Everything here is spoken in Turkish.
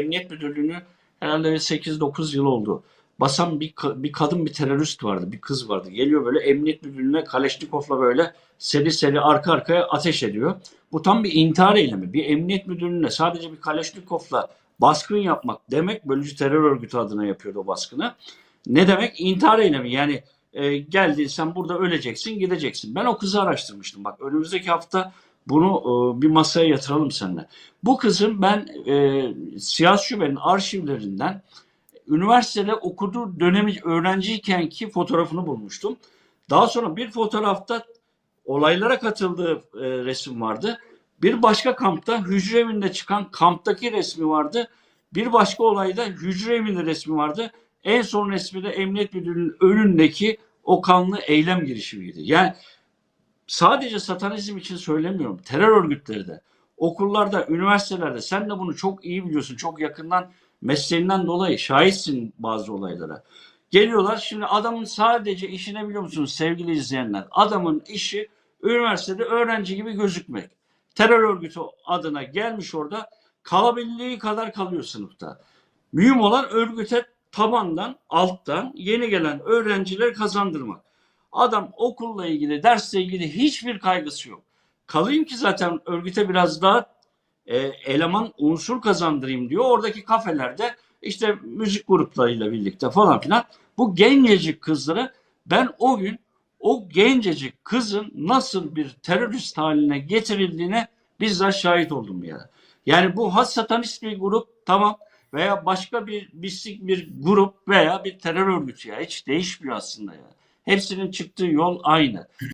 emniyet müdürlüğünü herhalde 8-9 yıl oldu. Basan bir, bir kadın bir terörist vardı, bir kız vardı. Geliyor böyle emniyet müdürlüğüne Kaleşnikov'la böyle seri seri arka arkaya ateş ediyor. Bu tam bir intihar eylemi. Bir emniyet müdürlüğüne sadece bir Kaleşnikov'la baskın yapmak demek bölücü terör örgütü adına yapıyordu o baskını. Ne demek? İntihar eylemi. Yani e, geldin sen burada öleceksin gideceksin. Ben o kızı araştırmıştım. Bak önümüzdeki hafta bunu e, bir masaya yatıralım seninle. Bu kızın ben e, Siyasi Şube'nin arşivlerinden üniversitede okuduğu dönemi öğrenciyken ki fotoğrafını bulmuştum. Daha sonra bir fotoğrafta olaylara katıldığı e, resim vardı. Bir başka kampta hücre evinde çıkan kamptaki resmi vardı. Bir başka olayda hücre evinde resmi vardı. En son resmi de Emniyet Müdürlüğü'nün önündeki o kanlı eylem girişimiydi. Yani sadece satanizm için söylemiyorum. Terör örgütleri de, okullarda, üniversitelerde sen de bunu çok iyi biliyorsun. Çok yakından mesleğinden dolayı şahitsin bazı olaylara. Geliyorlar şimdi adamın sadece işine biliyor musunuz sevgili izleyenler? Adamın işi üniversitede öğrenci gibi gözükmek. Terör örgütü adına gelmiş orada kalabildiği kadar kalıyor sınıfta. Mühim olan örgüte tabandan, alttan yeni gelen öğrencileri kazandırmak. Adam okulla ilgili, dersle ilgili hiçbir kaygısı yok. Kalayım ki zaten örgüte biraz daha e, eleman unsur kazandırayım diyor. Oradaki kafelerde işte müzik gruplarıyla birlikte falan filan bu gencecik kızlara ben o gün o gencecik kızın nasıl bir terörist haline getirildiğine bizzat şahit oldum ya. Yani bu has satanist bir grup tamam veya başka bir bisik bir grup veya bir terör örgütü ya hiç değişmiyor aslında ya. Hepsinin çıktığı yol aynı.